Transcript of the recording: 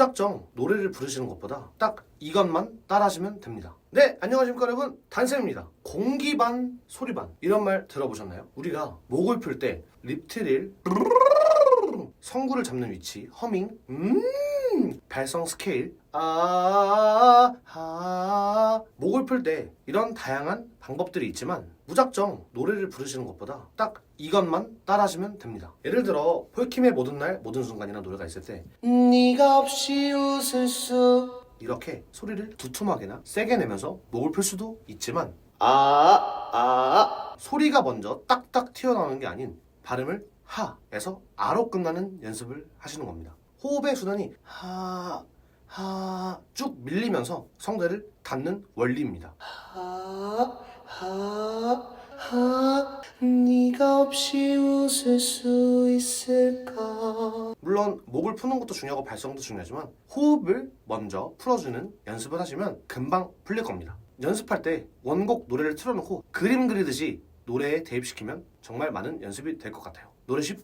무작정 노래를 부르시는 것보다 딱 이것만 따라하시면 됩니다. 네, 안녕하십니까 여러분. 단쌤입니다. 공기 반, 소리 반. 이런 말 들어보셨나요? 우리가 목을 풀 때 립트릴 성구를 잡는 위치, 허밍, 음, 발성 스케일, 아, 아, 목을 풀 때 이런 다양한 방법들이 있지만 무작정 노래를 부르시는 것보다 딱 이것만 따라하시면 됩니다. 예를 들어 폴킴의 모든 날 모든 순간이나 노래가 있을 때 네가 없이 웃을 수 이렇게 소리를 두툼하게나 세게 내면서 목을 풀 수도 있지만 아, 아 소리가 먼저 딱딱 튀어나오는 게 아닌 발음을 하에서 아로 끝나는 연습을 하시는 겁니다. 호흡의 순환이 하, 하, 쭉 밀리면서 성대를 닫는 원리입니다. 하, 하, 하, 네가 없이 웃을 수 있을까? 물론 목을 푸는 것도 중요하고 발성도 중요하지만 호흡을 먼저 풀어주는 연습을 하시면 금방 풀릴 겁니다. 연습할 때 원곡 노래를 틀어놓고 그림 그리듯이 노래에 대입시키면 정말 많은 연습이 될 것 같아요. 노래 쉽